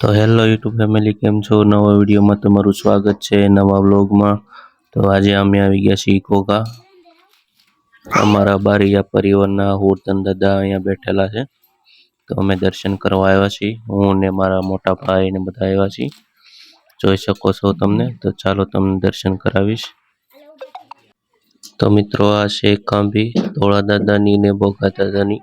તો hello YouTube family, કેમ છો? નવા વિડીયોમાં તમારું સ્વાગત છે નવા વ્લોગમાં. તો આજે અમે આવી ગયા છીએ કોકા અમારા બારીયા પરિવારના હોરતન દાદા અહીંયા બેઠેલા છે. તો અમે દર્શન કરવા આવ્યા છીએ. હું ને મારા મોટા ભાઈ ને બધા આવ્યા છીએ. જોઈ શકો છો તમને. તો ચાલો તમને દર્શન કરાવીશ. તો મિત્રો, આ છે કાંભી. ધોળા દાદાની ને બોગા દાદાની.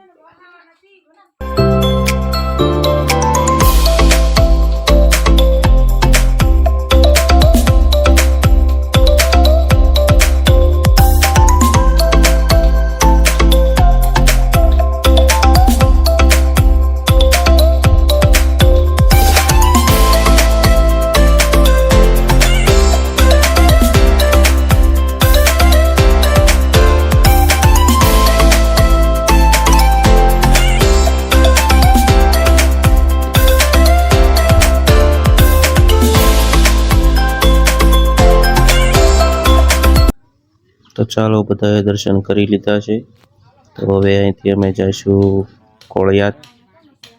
તો ચાલો બધાએ દર્શન કરી લીધા છે. તો હવે અહીંથી અમે જઈશું કોળિયાત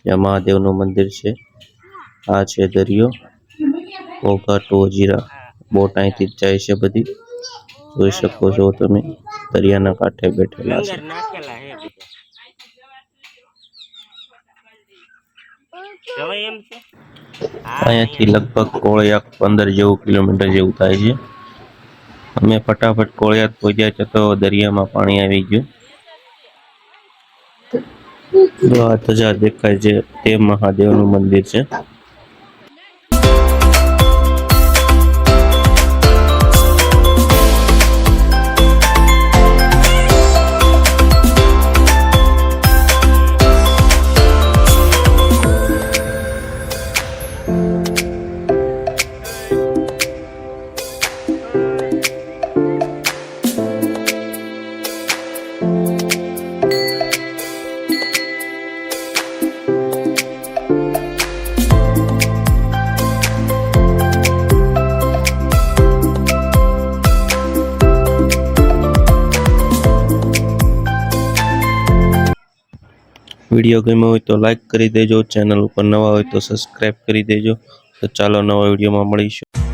જ્યાં મહાદેવનું મંદિર છે. આ છે દરિયો. ઓગા ટોજીરા બોટ અહીંથી જ જાય છે બધી. જોઈ શકો છો તમે. દરિયાના કાંઠે બેઠેલા છે. અહીંયાથી લગભગ કોળિયાક પંદર જેવું કિલોમીટર જેવું થાય છે. અમે ફટાફટ કોળિયાત પહોંચ્યા જતો દરિયામાં પાણી આવી ગયું. તો દેખાય છે તે મહાદેવનું મંદિર છે. વીડિયો ગમ્યો હોય તો લાઇક કરી દેજો. ચેનલ ઉપર નવા હોય તો સબસ્ક્રાઈબ કરી દેજો. તો ચાલો નવા વિડીયોમાં મળીશું.